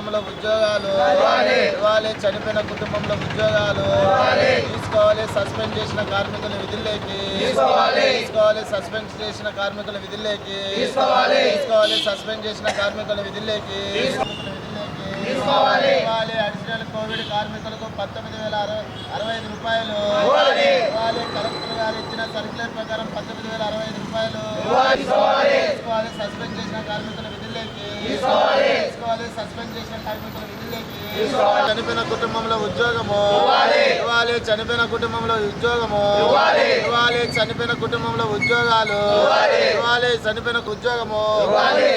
ఉద్యోగాలు ఇవ్వాలి. చనిపోయిన కుటుంబంలో ఉద్యోగాలు తీసుకోవాలి. సస్పెండ్ చేసిన కార్మికుల విధుల్లోకి తీసుకోవాలి. సస్పెండ్ చేసిన కార్మికుల విధుల్లోకి తీసుకోవాలి. సస్పెండ్ చేసిన కార్మికుల విధుల్లోకి తీసుకోవాలి. అడిషనల్ కోవిడ్ కార్మికులకు పంతొమ్మిది వేల అరవై అరవై ఐదు రూపాయలు ఇవ్వాలి. కలెక్టర్ గారు ఇచ్చిన సర్క్యులర్ ప్రకారం పంతొమ్మిది వేల అరవై ఐదు రూపాయలు తీసుకోవాలి. సస్పెండ్ చేసిన కార్మికుల విధుల్లోకి తీసుకోవాలి. సస్పెండ్ చేసిన కార్మికుల విధుల్లోకి చనిపోయిన కుటుంబంలో ఉద్యోగము. ఇవ్వాలి. చనిపోయిన కుటుంబంలో ఉద్యోగము. ఇవ్వాలి. చనిపోయిన కుటుంబంలో ఉద్యోగాలు. ఇవ్వాలి. చనిపోయిన ఉద్యోగము.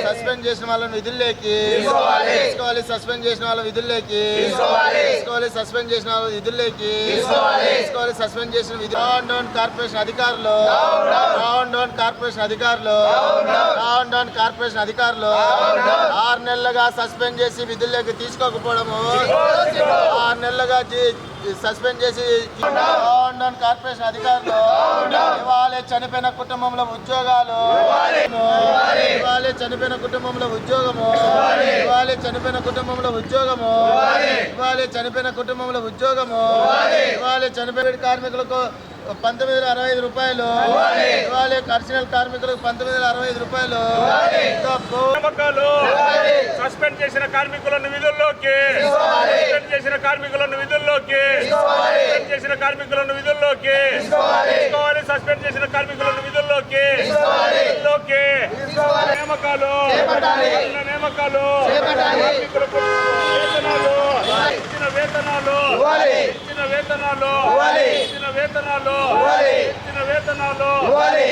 సస్పెండ్ చేసిన వాళ్ళని విధుల్లోకి. తీసుకోవాలి. సస్పెండ్ చేసిన వాళ్ళ విధుల్లోకి. తీసుకోవాలి. సస్పెండ్ చేసిన వాళ్ళ విధుల్లోకి. తీసుకోవాలి. సస్పెండ్ చేసిన డౌన్ డౌన్ కార్పొరేషన్ అధికారులు. డౌన్ డౌన్ కార్పొరేషన్ అధికారులు. డౌన్ డౌన్ కార్పొరేషన్ అధికారులు. ఆరు నెలలుగా సస్పెండ్ చేసి విధుల్లోకి తీసుకోకపోవడము. ఆరు నెలలుగా సస్పెండ్ చేసి డౌన్ కార్పొరేషన్ అధికారులు ఇవాళ చనిపోయిన కుటుంబంలో ఉద్యోగాలు. ఇవాళ చనిపోయిన కుటుంబంలో ఉద్యోగము. ఇవాళ. చనిపోయిన కుటుంబంలో ఉద్యోగము. ఇవాళ. చనిపోయిన కుటుంబంలో ఉద్యోగము. ఇవాళ చనిపోయిన కార్మికులకు పంతొమ్మిది వేల అరవై ఐదు రూపాయలు. ఇవాళ కర్షనల్ కార్మికులకు పంతొమ్మిది వేల అరవై ఐదు రూపాయలు. సస్పెండ్ చేసిన కార్మికులను విధుల్లోకి. సస్పెండ్ చేసిన కార్మికులను విధుల్లోకి. సస్పెండ్ చేసిన కార్మికులను విధుల్లోకి. తీసుకోవాలి. సస్పెండ్ చేసిన కార్మికులను విధుల్లోకి. విధుల్లోకి. నియామకాలు నియామకాలు కార్మికులకు వేతనాలు ఇచ్చిన వేతనాలు ఇచ్చిన వేతనాలు ఇచ్చిన వేతనాలు ఇచ్చిన వేతనాలు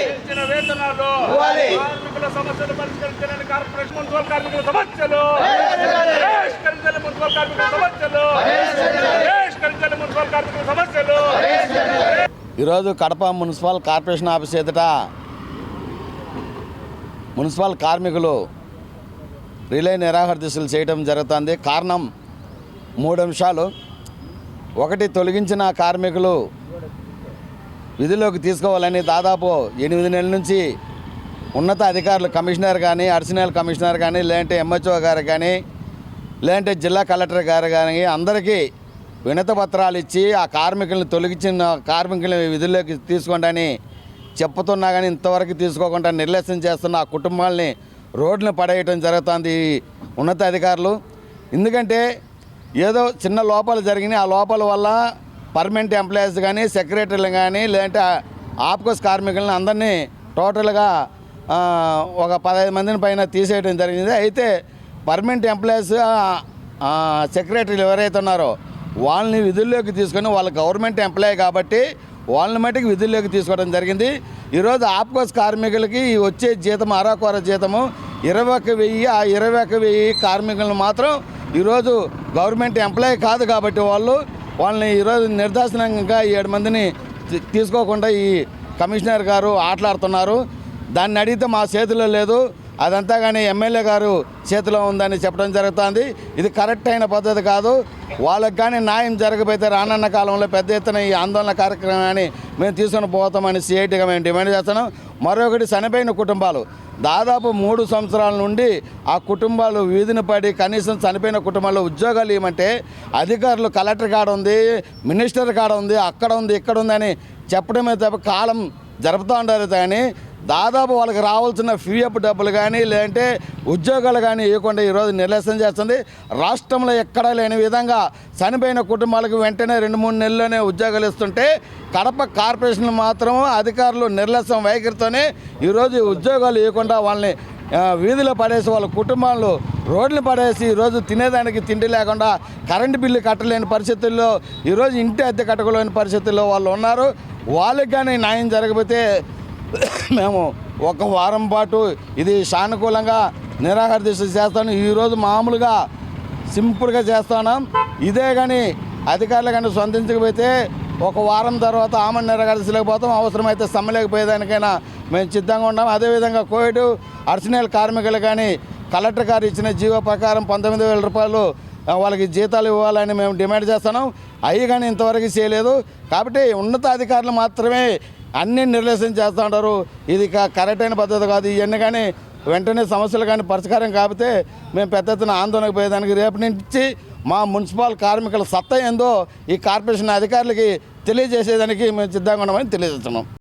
ఇచ్చిన వేతనాలు. కార్మికుల సమస్యలు పరిష్కరించాలని కార్పొరేషన్ మున్సిపల్ కార్మికుల సమస్యలు. పరిష్కరించాలి మున్సిపల్ కార్మికుల సమస్యలు. పరిష్కరించాలి మున్సిపల్ కార్మికుల సమస్యలు. ఈరోజు కడప మున్సిపల్ కార్పొరేషన్ ఆఫీస్ ఎదుట మున్సిపల్ కార్మికులు రిలే నిరాహార దీక్షలు చేయడం జరుగుతుంది. కారణం మూడు అంశాలు ఒకటి తొలగించిన కార్మికులు విధిలోకి తీసుకోవాలని దాదాపు ఎనిమిది నెలల నుంచి ఉన్నత అధికారులు కమిషనర్ కానీ అడిషనల్ కమిషనర్ కానీ లేదంటే ఎంహెచ్ఓ గారు కానీ లేదంటే జిల్లా కలెక్టర్ గారు కానీ అందరికీ వినత పత్రాలు ఇచ్చి ఆ కార్మికులను తొలగించిన కార్మికులను విధుల్లోకి తీసుకోండి చెప్పుతున్నా కానీ ఇంతవరకు తీసుకోకుండా నిర్లక్ష్యం చేస్తున్న ఆ కుటుంబాలని రోడ్లను పడేయటం జరుగుతుంది ఉన్నత అధికారులు. ఎందుకంటే ఏదో చిన్న లోపాలు జరిగినాయి. ఆ లోపాల వల్ల పర్మనెంట్ ఎంప్లాయీస్ కానీ సెక్రటరీలు కానీ లేదంటే ఆప్కోస్ కార్మికులను అందరినీ టోటల్గా ఒక పదహైదు మందిని పైన తీసేయడం జరిగింది. అయితే పర్మనెంట్ ఎంప్లాయీస్ సెక్రటరీలు ఎవరైతే ఉన్నారో వాళ్ళని విధుల్లోకి తీసుకొని వాళ్ళ గవర్నమెంట్ ఎంప్లాయీ కాబట్టి వాళ్ళని మటుకు విధుల్లోకి తీసుకోవడం జరిగింది. ఈరోజు ఆప్కోస్ కార్మికులకి వచ్చే జీతం అరాకొర జీతము ఇరవై ఒక్క వెయ్యి ఆ ఇరవై ఒక్క వెయ్యి కార్మికులను మాత్రం ఈరోజు గవర్నమెంట్ ఎంప్లాయీ కాదు కాబట్టి వాళ్ళు వాళ్ళని ఈరోజు నిర్దాసనంగా ఏడు మందిని తీసుకోకుండా ఈ కమిషనర్ గారు ఆటలాడుతున్నారు. దాన్ని అడిగితే మా చేతిలో లేదు. అదంతా కానీ ఎమ్మెల్యే గారు చేతిలో ఉందని చెప్పడం జరుగుతుంది. ఇది కరెక్ట్ అయిన పద్ధతి కాదు. వాళ్ళకి కానీ న్యాయం జరగబోతే రానున్న కాలంలో పెద్ద ఎత్తున ఈ ఆందోళన కార్యక్రమాన్ని మేము తీసుకుని పోతామని సిఐటిగా మేము డిమాండ్ చేస్తున్నాం. మరొకటి చనిపోయిన కుటుంబాలు. దాదాపు మూడు సంవత్సరాల నుండి ఆ కుటుంబాలు వీధిని పడి కనీసం చనిపోయిన కుటుంబాల్లో ఉద్యోగాలు ఇవ్వమంటే అధికారులు కలెక్టర్ కాడ ఉంది మినిస్టర్ కాడ ఉంది అక్కడ ఉంది ఇక్కడ ఉంది అని చెప్పడమే తప్ప కాలం జరుపుతూ ఉండాలి కానీ దాదాపు వాళ్ళకి రావాల్సిన ఫీఎఫ్ డబ్బులు కానీ లేదంటే ఉద్యోగాలు కానీ ఇవ్వకుండా ఈరోజు నిర్లక్ష్యం చేస్తుంది. రాష్ట్రంలో ఎక్కడా లేని విధంగా చనిపోయిన కుటుంబాలకు వెంటనే రెండు మూడు నెలల్లోనే ఉద్యోగాలు ఇస్తుంటే కడప కార్పొరేషన్ మాత్రం అధికారులు నిర్లక్ష్యం వైఖరితోనే ఈరోజు ఉద్యోగాలు ఇవ్వకుండా వాళ్ళని వీధిలో పడేసి వాళ్ళ కుటుంబాలు రోడ్లు పడేసి ఈరోజు తినేదానికి తిండి లేకుండా కరెంటు బిల్లు కట్టలేని పరిస్థితుల్లో ఈరోజు ఇంటి అద్దె కట్టలేని పరిస్థితుల్లో వాళ్ళు ఉన్నారు. వాళ్ళకి కానీ న్యాయం జరగకపోతే మేము ఒక వారం పాటు ఇది సానుకూలంగా నిరాహార దీక్ష చేస్తాను. ఈరోజు మామూలుగా సింపుల్గా చేస్తున్నాం ఇదే కానీ అధికారులు కానీ స్పందించకపోతే ఒక వారం తర్వాత ఆమె నిరాకరించలేకపోతాం అవసరమైతే సమ్మలేకపోయేదానికైనా మేము సిద్ధంగా ఉన్నాం. అదేవిధంగా కోవిడ్ అర్చనీయుల కార్మికులు కానీ కలెక్టర్ గారు ఇచ్చిన జీవో ప్రకారం పంతొమ్మిది వేల రూపాయలు వాళ్ళకి జీతాలు ఇవ్వాలని మేము డిమాండ్ చేస్తున్నాం. అవి కానీ ఇంతవరకు చేయలేదు. కాబట్టి ఉన్నతాధికారులు మాత్రమే అన్నీ నిర్లక్ష్యం చేస్తూ ఉంటారు. ఇది క- కరెక్ట్ అయిన పద్ధతి కాదు. ఇవన్నీ కానీ వెంటనే సమస్యలు కానీ పరిష్కారం కాకపోతే మేము పెద్ద ఎత్తున ఆందోళనకు పోయేదానికి రేపు నుంచి మా మున్సిపల్ కార్మికుల సత్తా ఏందో ఈ కార్పొరేషన్ అధికారులకి తెలియజేసేదానికి మేము సిద్ధంగా ఉన్నామని తెలియజేస్తున్నాం.